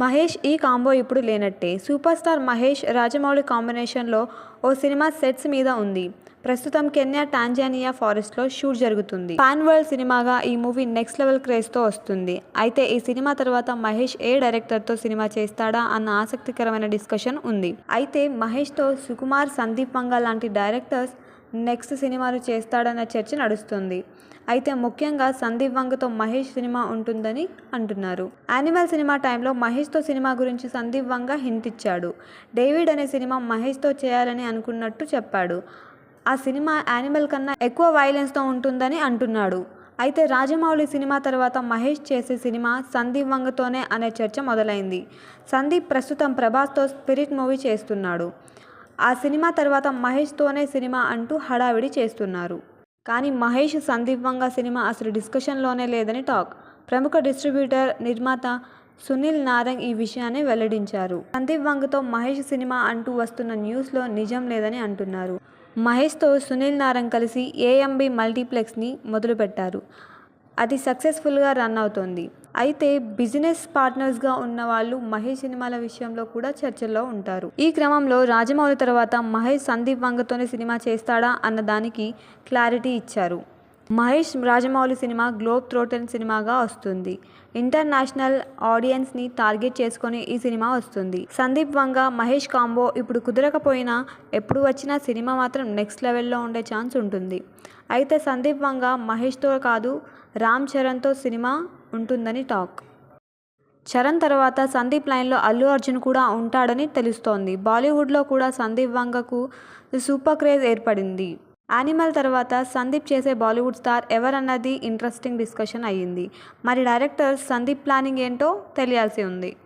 మహేష్ ఈ కాంబో ఇప్పుడు లేనట్టే. సూపర్ స్టార్ మహేష్ రాజమౌళి కాంబినేషన్లో ఓ సినిమా సెట్స్ మీద ఉంది. ప్రస్తుతం కెన్యా టాంజానియా ఫారెస్ట్లో షూట్ జరుగుతుంది. పాన్ వరల్డ్ సినిమాగా ఈ మూవీ నెక్స్ట్ లెవెల్ క్రేజ్తో వస్తుంది. అయితే ఈ సినిమా తర్వాత మహేష్ ఏ డైరెక్టర్తో సినిమా చేస్తాడా అన్న ఆసక్తికరమైన డిస్కషన్ ఉంది. అయితే మహేష్తో సుకుమార్ సందీప్ మంగా లాంటి డైరెక్టర్స్ నెక్స్ట్ సినిమాలు చేస్తాడన్న చర్చ నడుస్తుంది. అయితే ముఖ్యంగా సందీప్ వంగతో మహేష్ సినిమా ఉంటుందని అంటున్నారు. యానిమల్ సినిమా టైంలో మహేష్తో సినిమా గురించి సందీప్ వంగ హింట్ ఇచ్చాడు. డేవిడ్ అనే సినిమా మహేష్తో చేయాలని అనుకున్నట్టు చెప్పాడు. ఆ సినిమా యానిమల్ కన్నా ఎక్కువ వైలెన్స్తో ఉంటుందని అంటున్నాడు. అయితే రాజమౌళి సినిమా తర్వాత మహేష్ చేసే సినిమా సందీప్ వంగతోనే అనే చర్చ మొదలైంది. సందీప్ ప్రస్తుతం ప్రభాస్తో స్పిరిట్ మూవీ చేస్తున్నాడు. ఆ సినిమా తర్వాత మహేష్తోనే సినిమా అంటూ హడావిడి చేస్తున్నారు. కానీ మహేష్ సందీప్ వంగ సినిమా అసలు డిస్కషన్లోనే లేదని టాక్. ప్రముఖ డిస్ట్రిబ్యూటర్ నిర్మాత సునీల్ నారంగ్ ఈ విషయాన్ని వెల్లడించారు. సందీప్ వంగతో మహేష్ సినిమా అంటూ వస్తున్న న్యూస్లో నిజం లేదని అంటున్నారు. మహేష్తో సునీల్ నారంగ్ కలిసి ఏఎంబి మల్టీప్లెక్స్ని మొదలుపెట్టారు. అది సక్సెస్ఫుల్గా రన్ అవుతోంది. అయితే బిజినెస్ పార్ట్నర్స్గా ఉన్న వాళ్ళు మహేష్ సినిమాల విషయంలో కూడా చర్చల్లో ఉంటారు. ఈ క్రమంలో రాజమౌళి తర్వాత మహేష్ సందీప్ వంగతోనే సినిమా చేస్తాడా అన్న దానికి క్లారిటీ ఇచ్చారు. Mahesh Rajamouli cinema globe trotter సినిమాగా వస్తుంది. ఇంటర్నేషనల్ ఆడియన్స్ని టార్గెట్ చేసుకొని ఈ సినిమా వస్తుంది. సందీప్ వంగ మహేష్ కాంబో ఇప్పుడు కుదరకపోయినా ఎప్పుడు వచ్చినా సినిమా మాత్రం నెక్స్ట్ లెవెల్లో ఉండే ఛాన్స్ ఉంటుంది. అయితే సందీప్ వంగ మహేష్తో కాదు రామ్ చరణ్తో సినిమా ఉంటుందని టాక్. చరణ్ తర్వాత సందీప్ లైన్లో అల్లు అర్జున్ కూడా ఉంటాడని తెలుస్తోంది. బాలీవుడ్లో కూడా సందీప్ వంగకు సూపర్ క్రేజ్ ఏర్పడింది. యానిమల్ తర్వాత సందీప్ చేసే బాలీవుడ్ స్టార్ ఎవరన్నది ఇంట్రెస్టింగ్ డిస్కషన్ అయ్యింది. మరి డైరెక్టర్ సందీప్ ప్లానింగ్ ఏంటో తెలియాల్సి ఉంది.